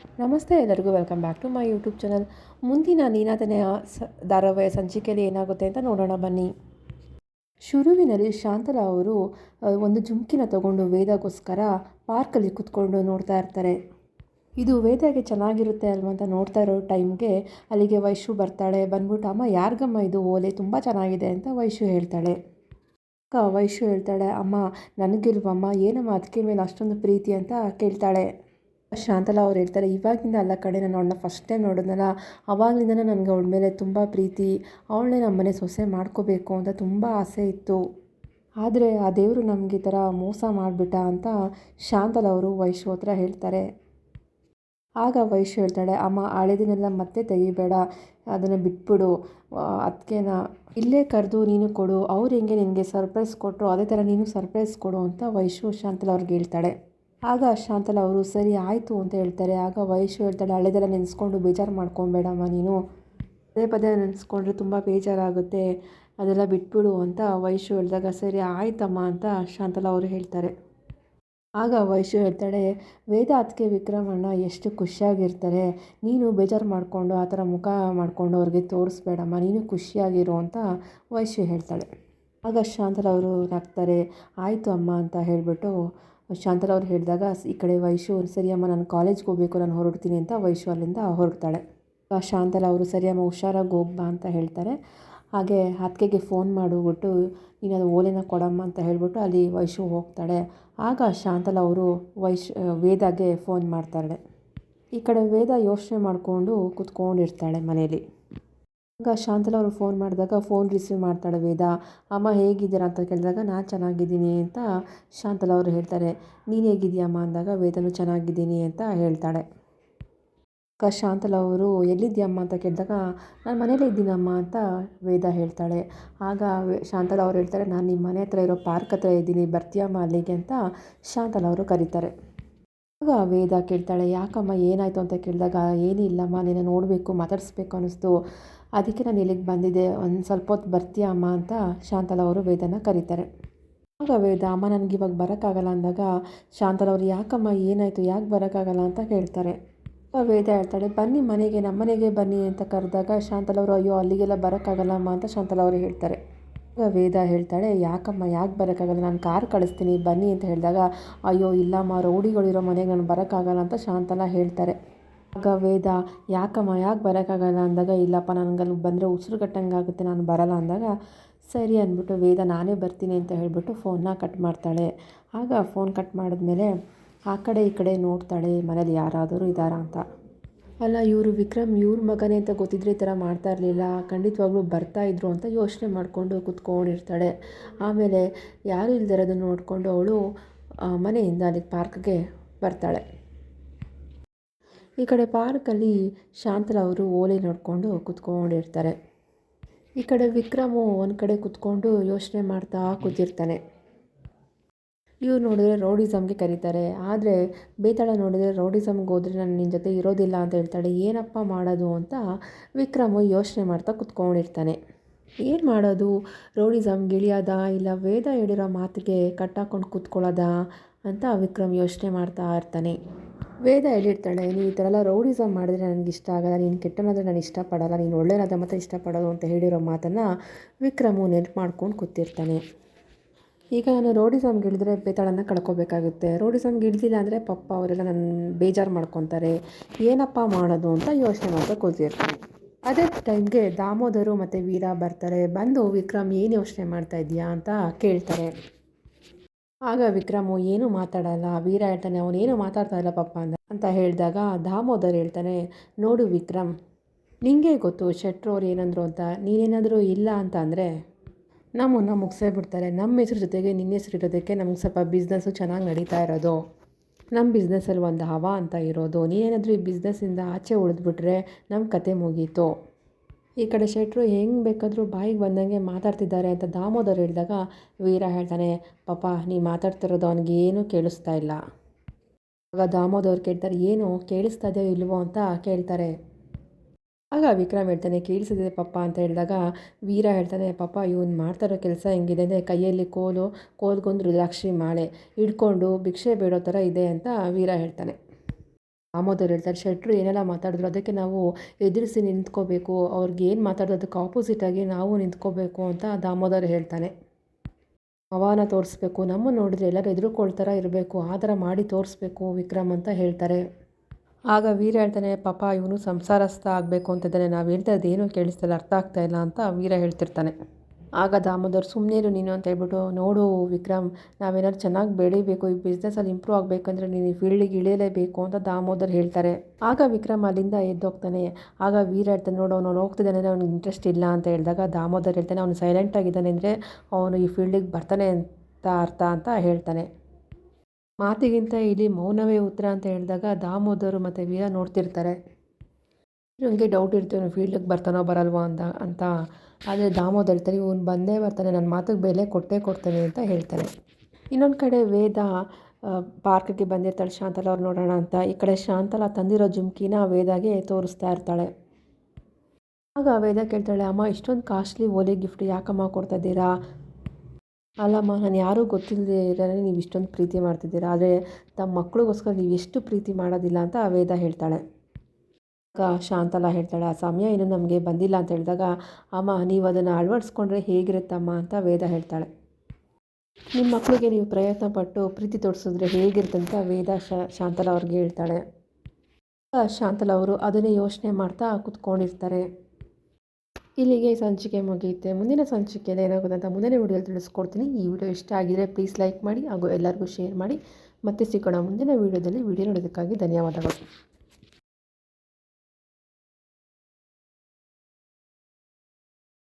ನಮಸ್ತೆ ಎಲ್ಲರಿಗೂ, welcome back to my YouTube channel. ಮುಂದಿನ ನೀನಾದನೆಯ ಸ ಧಾರಾವಾಹಿ ಸಂಚಿಕೆಯಲ್ಲಿ ಏನಾಗುತ್ತೆ ಅಂತ ನೋಡೋಣ, ಬನ್ನಿ. ಶುರುವಿನಲ್ಲಿ ಶಾಂತಲಾ ಅವರು ಒಂದು ಜುಮ್ಕಿನ ತಗೊಂಡು ವೇದಗೋಸ್ಕರ ಪಾರ್ಕಲ್ಲಿ ಕುತ್ಕೊಂಡು ನೋಡ್ತಾ ಇರ್ತಾರೆ. ಇದು ವೇದಗೆ ಚೆನ್ನಾಗಿರುತ್ತೆ ಅಲ್ವಾ ಅಂತ ನೋಡ್ತಾ ಇರೋ ಟೈಮ್ಗೆ ಅಲ್ಲಿಗೆ ವೈಶು ಬರ್ತಾಳೆ. ಬಂದ್ಬಿಟ್ಟು, ಅಮ್ಮ, ಯಾರಿಗಮ್ಮ ಇದು? ಓಲೆ ತುಂಬ ಚೆನ್ನಾಗಿದೆ ಅಂತ ವೈಶು ಹೇಳ್ತಾಳೆ. ಅಕ್ಕ ವೈಶು ಹೇಳ್ತಾಳೆ, ಅಮ್ಮ, ನನಗಿಲ್ವಮ್ಮ, ಏನಮ್ಮ ಅದಕ್ಕೆ ಮೇಲೆ ಅಷ್ಟೊಂದು ಪ್ರೀತಿ ಅಂತ ಕೇಳ್ತಾಳೆ. ಶಾಂತಲಾ ಅವ್ರು ಹೇಳ್ತಾರೆ, ಇವಾಗಿಂದ ಅಲ್ಲ ಕಡೆ ನಾನು ಅವಳನ್ನ ಫಸ್ಟ್ ಟೈಮ್ ನೋಡಿದ್ನಲ್ಲ ಅವಾಗಲಿಂದನೂ ನನಗೆ ಅವಳ ಮೇಲೆ ತುಂಬ ಪ್ರೀತಿ, ಅವಳನ್ನೇ ನಮ್ಮ ಮನೆ ಸೊಸೆ ಮಾಡ್ಕೋಬೇಕು ಅಂತ ತುಂಬ ಆಸೆ ಇತ್ತು. ಆದರೆ ಆ ದೇವರು ನಮಗೆ ಈ ಥರ ಮೋಸ ಮಾಡಿಬಿಟ್ಟ ಅಂತ ಶಾಂತಲ ಅವರು ವೈಶು ಹತ್ರ ಹೇಳ್ತಾರೆ. ಆಗ ವೈಶು ಹೇಳ್ತಾಳೆ, ಅಮ್ಮ ಹಳೆದನ್ನೆಲ್ಲ ಮತ್ತೆ ತೆಗಿಬೇಡ, ಅದನ್ನು ಬಿಟ್ಬಿಡು ಅದಕ್ಕೇನ ಇಲ್ಲೇ ಕರೆದು ನೀನು ಕೊಡು, ಅವ್ರು ಹೆಂಗೆ ನಿನಗೆ ಸರ್ಪ್ರೈಸ್ ಕೊಟ್ಟರು ಅದೇ ಥರ ನೀನು ಸರ್ಪ್ರೈಸ್ ಕೊಡು, ಅಂತ ವೈಶು ಶಾಂತಲ ಅವ್ರಿಗೆ ಹೇಳ್ತಾಳೆ. ಆಗ ಶಾಂತಲ, ಅವರು ಸರಿ ಆಯಿತು ಅಂತ ಹೇಳ್ತಾರೆ. ಆಗ ವಯಸ್ಸು ಹೇಳ್ತಾಳೆ, ಹಳೆದೆಲ್ಲ ನೆನೆಸ್ಕೊಂಡು ಬೇಜಾರು ಮಾಡ್ಕೊಬೇಡಮ್ಮ ನೀನು. ಪದೇ ಪದೇ ನೆನೆಸ್ಕೊಂಡ್ರೆ ತುಂಬ ಬೇಜಾರಾಗುತ್ತೆ. ಅದೆಲ್ಲ ಬಿಟ್ಬಿಡು ಅಂತ ವಯಸ್ಸು ಹೇಳಿದಾಗ, ಸರಿ ಆಯ್ತಮ್ಮ ಅಂತ ಶಾಂತಲ ಅವರು ಹೇಳ್ತಾರೆ. ಆಗ ವಯಸ್ಸು ಹೇಳ್ತಾಳೆ ವೇದ ಅದಕ್ಕೆ ವಿಕ್ರಮಣ್ಣ ಎಷ್ಟು ಖುಷಿಯಾಗಿರ್ತಾರೆ. ನೀನು ಬೇಜಾರು ಮಾಡಿಕೊಂಡು ಆ ಥರ ಮುಖ ಮಾಡಿಕೊಂಡು ಅವ್ರಿಗೆ ತೋರಿಸ್ಬೇಡಮ್ಮ. ನೀನು ಖುಷಿಯಾಗಿರು ಅಂತ ವಯಸ್ಸು ಹೇಳ್ತಾಳೆ. ಆಗ ಶಾಂತಲ ಅವರು ನಗ್ತಾರೆ, ಆಯಿತು ಅಮ್ಮ ಅಂತ ಹೇಳಿಬಿಟ್ಟು ಶಾಂತಲಾ ಅವ್ರು ಹೇಳಿದಾಗ ಈ ಕಡೆ ವೈಶು, ಸರಿ ಅಮ್ಮ, ನಾನು ಕಾಲೇಜ್ಗೆ ಹೋಗಬೇಕು, ನಾನು ಹೊರಡ್ತೀನಿ ಅಂತ ವೈಶು ಅಲ್ಲಿಂದ ಹೊರಡ್ತಾಳೆ. ಶಾಂತಲ ಅವರು ಸರಿಯಮ್ಮ ಹುಷಾರಾಗಿ ಹೋಗ್ಬಾ ಅಂತ ಹೇಳ್ತಾರೆ. ಹಾಗೆ ಅತ್ತಿಗೆಗೆ ಫೋನ್ ಮಾಡಿಬಿಟ್ಟು, ನೀನು ಅದು ಓಲೆನ ಕೊಡಮ್ಮ ಅಂತ ಹೇಳಿಬಿಟ್ಟು ಅಲ್ಲಿ ವೈಶು ಹೋಗ್ತಾಳೆ. ಆಗ ಶಾಂತಲ ಅವರು ವೈಶ್ ವೇದಾಗೆ ಫೋನ್ ಮಾಡ್ತಾಳೆ. ಈ ಕಡೆ ವೇದ ಯೋಚನೆ ಮಾಡಿಕೊಂಡು ಕೂತ್ಕೊಂಡಿರ್ತಾಳೆ ಮನೇಲಿ. ಆಗ ಶಾಂತಲ ಅವರು ಫೋನ್ ಮಾಡಿದಾಗ ಫೋನ್ ರಿಸೀವ್ ಮಾಡ್ತಾಳೆ ವೇದ. ಅಮ್ಮ ಹೇಗಿದ್ದೀರಾ ಅಂತ ಕೇಳಿದಾಗ ನಾನು ಚೆನ್ನಾಗಿದ್ದೀನಿ ಅಂತ ಶಾಂತಲ ಅವರು ಹೇಳ್ತಾರೆ. ನೀನು ಹೇಗಿದ್ದೀಯಮ್ಮ ಅಂದಾಗ ವೇದನು ಚೆನ್ನಾಗಿದ್ದೀನಿ ಅಂತ ಹೇಳ್ತಾಳೆ. ಆಗ ಶಾಂತಲ ಅವರು ಎಲ್ಲಿದ್ದೀಯಮ್ಮ ಅಂತ ಕೇಳಿದಾಗ ನಾನು ಮನೇಲೇ ಇದ್ದೀನಮ್ಮ ಅಂತ ವೇದ ಹೇಳ್ತಾಳೆ. ಆಗ ಶಾಂತಲ ಅವರು ಹೇಳ್ತಾರೆ, ನಾನು ನಿಮ್ಮ ಮನೆ ಹತ್ರ ಇರೋ ಪಾರ್ಕ್ ಹತ್ರ ಇದ್ದೀನಿ ಬರ್ತೀಯಮ್ಮ ಅಲ್ಲಿಗೆ ಅಂತ ಶಾಂತಲ ಅವರು ಕರೀತಾರೆ. ಆಗ ವೇದ ಕೇಳ್ತಾಳೆ, ಯಾಕಮ್ಮ ಏನಾಯಿತು ಅಂತ ಕೇಳಿದಾಗ, ಏನಿಲ್ಲಮ್ಮ, ನಿನ್ನ ನೋಡಬೇಕು, ಮಾತಾಡಿಸ್ಬೇಕು ಅನ್ನಿಸ್ತು. ಅದಕ್ಕೆ ನಾನು ಇಲ್ಲಿಗೆ ಬಂದಿದ್ದೆ. ಒಂದು ಸ್ವಲ್ಪ ಹೊತ್ತು ಬರ್ತೀಯ ಅಮ್ಮ ಅಂತ ಶಾಂತಲ ಅವರು ವೇದನ ಕರೀತಾರೆ. ಆಗ ವೇದ, ಅಮ್ಮ ನನಗೆ ಇವಾಗ ಬರೋಕ್ಕಾಗಲ್ಲ ಅಂದಾಗ ಶಾಂತಲ ಅವರು, ಯಾಕಮ್ಮ, ಏನಾಯಿತು? ಯಾಕೆ ಬರೋಕ್ಕಾಗಲ್ಲ? ಅಂತ ಹೇಳ್ತಾರೆ. ವೇದ ಹೇಳ್ತಾಳೆ, ಬನ್ನಿ ಮನೆಗೆ, ನಮ್ಮ ಮನೆಗೆ ಬನ್ನಿ ಅಂತ ಕರೆದಾಗ ಶಾಂತಲ ಅವರು, ಅಯ್ಯೋ, ಅಲ್ಲಿಗೆಲ್ಲ ಬರೋಕ್ಕಾಗಲ್ಲಮ್ಮ ಅಂತ ಶಾಂತಲ ಅವರು ಹೇಳ್ತಾರೆ. ವೇದ ಹೇಳ್ತಾಳೆ, ಯಾಕಮ್ಮ, ಯಾಕೆ ಬರೋಕ್ಕಾಗಲ್ಲ? ನಾನು ಕಾರ್ ಕಳಿಸ್ತೀನಿ, ಬನ್ನಿ ಅಂತ ಹೇಳಿದಾಗ, ಅಯ್ಯೋ, ಇಲ್ಲಮ್ಮ, ರೌಡಿಗಳಿರೋ ಮನೆಗೆ ನಾನು ಬರೋಕ್ಕಾಗಲ್ಲ ಅಂತ ಶಾಂತಲ ಹೇಳ್ತಾರೆ. ಆಗ ವೇದ ಯಾಕಮ್ಮ, ಯಾಕೆ ಬರೋಕ್ಕಾಗಲ್ಲ ಅಂದಾಗ, ಇಲ್ಲಪ್ಪ, ನನಗಲ್ಲಿ ಬಂದರೆ ಉಸಿರು ಕಟ್ಟಂಗೆ ಆಗುತ್ತೆ ನಾನು ಬರಲ್ಲ ಅಂದಾಗ, ಸರಿ ಅಂದ್ಬಿಟ್ಟು ವೇದ ನಾನೇ ಬರ್ತೀನಿ ಅಂತ ಹೇಳಿಬಿಟ್ಟು ಫೋನ್ನ ಕಟ್ ಮಾಡ್ತಾಳೆ. ಆಗ ಫೋನ್ ಕಟ್ ಮಾಡಿದ್ಮೇಲೆ ಆ ಕಡೆ ಈ ಕಡೆ ನೋಡ್ತಾಳೆ, ಮನೇಲಿ ಯಾರಾದರೂ ಇದ್ದಾರಾ ಅಂತ. ಅಲ್ಲ, ಇವರು ವಿಕ್ರಮ್ ಇವ್ರ ಮಗನೇ ಅಂತ ಗೊತ್ತಿದ್ರೆ ಈ ಥರ ಮಾಡ್ತಾ ಇರಲಿಲ್ಲ, ಖಂಡಿತವಾಗ್ಲೂ ಬರ್ತಾ ಇದ್ರು ಅಂತ ಯೋಚನೆ ಮಾಡಿಕೊಂಡು ಕುತ್ಕೊಂಡಿರ್ತಾಳೆ. ಆಮೇಲೆ ಯಾರು ಇಲ್ದಿರೋದನ್ನು ನೋಡಿಕೊಂಡು ಅವಳು ಮನೆಯಿಂದ ಅಲ್ಲಿಗೆ ಪಾರ್ಕ್ಗೆ ಬರ್ತಾಳೆ. ಈ ಕಡೆ ಪಾರ್ಕಲ್ಲಿ ಶಾಂತಲ ಅವರು ಓಲೆ ನೋಡಿಕೊಂಡು ಕುತ್ಕೊಂಡಿರ್ತಾರೆ. ಈ ಕಡೆ ವಿಕ್ರಮು ಒಂದು ಕಡೆ ಕುತ್ಕೊಂಡು ಯೋಚನೆ ಮಾಡ್ತಾ ಕೂತಿರ್ತಾನೆ. ಇವ್ರು ನೋಡಿದ್ರೆ ರೌಡಿಸಮ್ಗೆ ಕರೀತಾರೆ. ಆದರೆ ಬೇತಾಳ ನೋಡಿದ್ರೆ ರೌಡಿಸಮ್ಗೆ ಹೋದರೆ ನಾನು ನಿನ್ನ ಜೊತೆ ಇರೋದಿಲ್ಲ ಅಂತ ಹೇಳ್ತಾಳೆ. ಏನಪ್ಪ ಮಾಡೋದು ಅಂತ ವಿಕ್ರಮು ಯೋಚನೆ ಮಾಡ್ತಾ ಕುತ್ಕೊಂಡಿರ್ತಾನೆ. ಏನು ಮಾಡೋದು? ರೌಡಿಸಮ್ ಗಿಳಿಯೋದ? ಇಲ್ಲ ವೇದ ಹೇಳಿರೋ ಮಾತಿಗೆ ಕಟ್ಟಾಕೊಂಡು ಕೂತ್ಕೊಳ್ಳೋದಾ? ಅಂತ ವಿಕ್ರಮ್ ಯೋಚನೆ ಮಾಡ್ತಾ ಇರ್ತಾನೆ. ವೇದ ಹೇಳಿರ್ತಾಳೆ, ನೀನು ಈ ಥರ ಎಲ್ಲ ರೌಡಿಸಮ್ ಮಾಡಿದ್ರೆ ನನಗೆ ಇಷ್ಟ ಆಗಲ್ಲ, ನೀನು ಕೆಟ್ಟನಾದರೆ ನಾನು ಇಷ್ಟಪಡಲ್ಲ, ನೀನು ಒಳ್ಳೆಯನಾದ ಮಾತ್ರ ಇಷ್ಟಪಡೋದು ಅಂತ ಹೇಳಿರೋ ಮಾತನ್ನು ವಿಕ್ರಮು ನೆನಪು ಮಾಡ್ಕೊಂಡು ಕೂತಿರ್ತಾನೆ. ಈಗ ನಾನು ರೋಡಿಸಮ್ಗೆ ಇಳಿದ್ರೆ ಬೇತಾಳನ್ನು ಕಳ್ಕೊಬೇಕಾಗುತ್ತೆ. ರೋಡಿಸಮ್ಗೆ ಇಳಿದಿಲ್ಲ ಅಂದರೆ ಪಪ್ಪ ಅವರೆಲ್ಲ ನನ್ನ ಬೇಜಾರು ಮಾಡ್ಕೊತಾರೆ. ಏನಪ್ಪ ಮಾಡೋದು ಅಂತ ಯೋಚನೆ ಮಾಡ್ತಾ ಕೂತಿರ್ತೀನಿ. ಅದೇ ಟೈಮ್ಗೆ ದಾಮೋದರು ಮತ್ತು ವೀರ ಬರ್ತಾರೆ. ಬಂದು ವಿಕ್ರಮ್ ಏನು ಯೋಚನೆ ಮಾಡ್ತಾ ಇದೆಯಾ ಅಂತ ಕೇಳ್ತಾರೆ. ಆಗ ವಿಕ್ರಮು, ಏನು ಮಾತಾಡಲ್ಲ, ವೀರ ಹೇಳ್ತಾನೆ ಅವನೇನು ಮಾತಾಡ್ತಾ ಇಲ್ಲ ಪಪ್ಪ ಅಂದ ಅಂತ ಹೇಳಿದಾಗ ದಾಮೋದರ್ ಹೇಳ್ತಾನೆ, ನೋಡು ವಿಕ್ರಮ್, ನಿಂಗೆ ಗೊತ್ತು ಶೆಟ್ರು ಅವ್ರು ಏನಂದ್ರು ಅಂತ, ನೀನೇನಾದರೂ ಇಲ್ಲ ಅಂತ ಅಂದರೆ? ನಮ್ಮನ್ನು ಮುಗಿಸೇ ಬಿಡ್ತಾರೆ. ನಮ್ಮ ಹೆಸ್ರು ಜೊತೆಗೆ ನಿನ್ನ ಹೆಸ್ರು ಇರೋದಕ್ಕೆ ನಮ್ಗೆ ಸ್ವಲ್ಪ ಬಿಸ್ನೆಸ್ಸು ಚೆನ್ನಾಗಿ ನಡೀತಾ ಇರೋದು. ನಮ್ಮ ಬಿಸ್ನೆಸ್ಸಲ್ಲಿ ಒಂದು ಹವಾ ಅಂತ ಇರೋದು. ನೀನೇನಾದರೂ ಈ ಬಿಸ್ನೆಸ್ಸಿಂದ ಆಚೆ ಉಳಿದ್ಬಿಟ್ರೆ ನಮ್ಮ ಕತೆ ಮುಗೀತು. ಈ ಕಡೆ ಶೆಟ್ರು ಹೆಂಗೆ ಬೇಕಾದರೂ ಬಾಯಿಗೆ ಬಂದಂಗೆ ಮಾತಾಡ್ತಿದ್ದಾರೆ ಅಂತ ದಾಮೋದರ್ ಹೇಳಿದಾಗ ವೀರ ಹೇಳ್ತಾನೆ ಪಾಪ ನೀ ಮಾತಾಡ್ತಿರೋದು ಅವನಿಗೆ ಏನೂ ಕೇಳಿಸ್ತಾ ಇಲ್ಲ. ಆಗ ದಾಮೋದರ್ ಕೇಳ್ತಾರೆ, ಏನು ಕೇಳಿಸ್ತಾ ಇದೆಯೋ ಇಲ್ವೋ ಅಂತ ಕೇಳ್ತಾರೆ. ಆಗ ವಿಕ್ರಮ್ ಹೇಳ್ತಾನೆ ಕೇಳಿಸಿದೆ ಪಪ್ಪ ಅಂತ ಹೇಳಿದಾಗ ವೀರ ಹೇಳ್ತಾನೆ, ಪಪ್ಪ, ಇವನು ಮಾಡ್ತಾ ಕೆಲಸ ಹೆಂಗಿದೆ ಅಂದರೆ ಕೈಯಲ್ಲಿ ಕೋಲು, ಕೋಲ್ಗೊಂದು ರುದ್ರಾಕ್ಷಿ ಮಾಳೆ ಹಿಡ್ಕೊಂಡು ಭಿಕ್ಷೆ ಬೇಡೋ ಥರ ಇದೆ ಅಂತ ವೀರ ಹೇಳ್ತಾನೆ. ದಾಮೋದರ್ ಹೇಳ್ತಾರೆ ಶೆಟ್ಟರು ಏನೆಲ್ಲ ಮಾತಾಡಿದ್ರು ಅದಕ್ಕೆ ನಾವು ಎದುರಿಸಿ ನಿಂತ್ಕೋಬೇಕು, ಅವ್ರಿಗೆ ಏನು ಮಾತಾಡೋದು ಅದಕ್ಕೆ ಆಪೋಸಿಟಾಗಿ ನಾವು ನಿಂತ್ಕೋಬೇಕು ಅಂತ ದಾಮೋದರ್ ಹೇಳ್ತಾನೆ. ಅವಾನ ತೋರಿಸ್ಬೇಕು, ನಮ್ಮ ನೋಡಿದ್ರೆ ಎಲ್ಲರೂ ಎದುರುಕೊಳ್ತಾರ ಇರಬೇಕು, ಆ ಥರ ಮಾಡಿ ತೋರಿಸ್ಬೇಕು ವಿಕ್ರಮ್ ಅಂತ ಹೇಳ್ತಾರೆ. ಆಗ ವೀರ ಹೇಳ್ತಾನೆ, ಪಾಪ ಇವನು ಸಂಸಾರಸ್ಥ ಆಗಬೇಕು ಅಂತಿದ್ದಾನೆ ನಾವು ಹೇಳ್ತಾ ಇದ್ದೇನು ಕೇಳಿಸ್ತಲ್ಲ ಅರ್ಥ ಆಗ್ತಾ ಇಲ್ಲ ಅಂತ ವೀರ ಹೇಳ್ತಿರ್ತಾನೆ. ಆಗ ದಾಮೋದರ್ ಸುಮ್ಮನೆ ನೀನು ಅಂತ ಹೇಳ್ಬಿಟ್ಟು, ನೋಡು ವಿಕ್ರಮ್, ನಾವೇನಾದ್ರು ಚೆನ್ನಾಗಿ ಬೆಳಿಬೇಕು, ಈ ಬಿಸ್ನೆಸ್ಸಲ್ಲಿ ಇಂಪ್ರೂವ್ ಆಗಬೇಕಂದ್ರೆ ನೀನು ಈ ಫೀಲ್ಡಿಗೆ ಇಳಿಯಲೇಬೇಕು ಅಂತ ದಾಮೋದರ್ ಹೇಳ್ತಾರೆ. ಆಗ ವಿಕ್ರಮ್ ಅಲ್ಲಿಂದ ಎದ್ದೋಗ್ತಾನೆ. ಆಗ ವೀರ ಹೇಳ್ತಾನೆ, ನೋಡು, ಅವನು ಹೋಗ್ತಿದ್ದಾನೆ ಅಂದರೆ ಅವ್ನಿಗೆ ಇಂಟ್ರೆಸ್ಟ್ ಇಲ್ಲ ಅಂತ ಹೇಳಿದಾಗ ದಾಮೋದರ್ ಹೇಳ್ತಾನೆ, ಅವನು ಸೈಲೆಂಟ್ ಆಗಿದ್ದಾನೆ ಅಂದರೆ ಅವನು ಈ ಫೀಲ್ಡಿಗೆ ಬರ್ತಾನೆ ಅಂತ ಅರ್ಥ ಅಂತ ಹೇಳ್ತಾನೆ. ಮಾತಿಗಿಂತ ಇಲ್ಲಿ ಮೌನವೇ ಉತ್ತರ ಅಂತ ಹೇಳಿದಾಗ ದಾಮೋದರು ಮತ್ತು ವೀರ ನೋಡ್ತಿರ್ತಾರೆ. ನನಗೆ ಡೌಟ್ ಇರ್ತೀವಿ ಫೀಲ್ಡಿಗೆ ಬರ್ತಾನೋ ಬರಲ್ವೋ ಅಂತ ಅಂತ. ಆದರೆ ದಾಮೋದರ್ ಹೇಳ್ತಾನೆ ಇವನು ಬಂದೇ ಬರ್ತಾನೆ ನನ್ನ ಮಾತಿಗೆ ಬೆಲೆ ಕೊಟ್ಟೇ ಕೊಡ್ತಾನೆ ಅಂತ ಹೇಳ್ತಾರೆ ಇನ್ನೊಂದು ಕಡೆ ವೇದ ಪಾರ್ಕ್ಗೆ ಬಂದಿರ್ತಾಳೆ ಶಾಂತಲ ಅವ್ರು ನೋಡೋಣ ಅಂತ. ಈ ಕಡೆ ಶಾಂತಲ ತಂದಿರೋ ಜುಮ್ಕಿನ ವೇದಾಗೆ ತೋರಿಸ್ತಾ ಇರ್ತಾಳೆ. ಆಗ ವೇದ ಕೇಳ್ತಾಳೆ, ಅಮ್ಮ, ಇಷ್ಟೊಂದು ಕಾಸ್ಟ್ಲಿ ಓಲಿ ಗಿಫ್ಟ್ ಯಾಕಮ್ಮ ಕೊಡ್ತಾ ಇದ್ದೀರಾ ಅಲ್ಲಮ್ಮ, ನಾನು ಯಾರೂ ಗೊತ್ತಿಲ್ಲದೆ ಇರೋದೇ ನೀವು ಇಷ್ಟೊಂದು ಪ್ರೀತಿ ಮಾಡ್ತಿದ್ದೀರಾ. ಆದರೆ ತಮ್ಮ ಮಕ್ಕಳಿಗೋಸ್ಕರ ನೀವು ಎಷ್ಟು ಪ್ರೀತಿ ಮಾಡೋದಿಲ್ಲ ಅಂತ ವೇದ ಹೇಳ್ತಾಳೆ. ಆಗ ಶಾಂತಲ ಹೇಳ್ತಾಳೆ, ಆ ಸಮಯ ಏನು ನಮಗೆ ಬಂದಿಲ್ಲ ಅಂತ ಹೇಳಿದಾಗ, ಅಮ್ಮ, ನೀವು ಅದನ್ನು ಅಳವಡಿಸ್ಕೊಂಡ್ರೆ ಹೇಗಿರುತ್ತಮ್ಮ? ಅಂತ ವೇದ ಹೇಳ್ತಾಳೆ. ನಿಮ್ಮ ಮಕ್ಕಳಿಗೆ ನೀವು ಪ್ರಯತ್ನ ಪಟ್ಟು ಪ್ರೀತಿ ತೋರಿಸಿದ್ರೆ ಹೇಗಿರುತ್ತೆ ಅಂತ ವೇದ ಶಾಂತಲ ಅವ್ರಿಗೆ ಹೇಳ್ತಾಳೆ. ಶಾಂತಲ ಅವರು ಅದನ್ನೇ ಯೋಚನೆ ಮಾಡ್ತಾ ಕುತ್ಕೊಂಡಿರ್ತಾರೆ. ಇಲ್ಲಿಗೆ ಸಂಚಿಕೆ ಮುಗಿಯುತ್ತೆ. ಮುಂದಿನ ಸಂಚಿಕೆಯಲ್ಲಿ ಏನಾಗುತ್ತೆ ಅಂತ ಮುಂದಿನ ವಿಡಿಯೋಲಿ ತಿಳಿಸ್ಕೊಡ್ತೀನಿ. ಈ ವಿಡಿಯೋ ಇಷ್ಟ ಆಗಿದ್ರೆ ಪ್ಲೀಸ್ ಲೈಕ್ ಮಾಡಿ ಹಾಗೂ ಎಲ್ಲರಿಗೂ ಶೇರ್ ಮಾಡಿ. ಮತ್ತೆ ಸಿಗೋಣ ಮುಂದಿನ ವಿಡಿಯೋದಲ್ಲಿ. ವಿಡಿಯೋ ನೋಡೋದಕ್ಕಾಗಿ ಧನ್ಯವಾದಗಳು.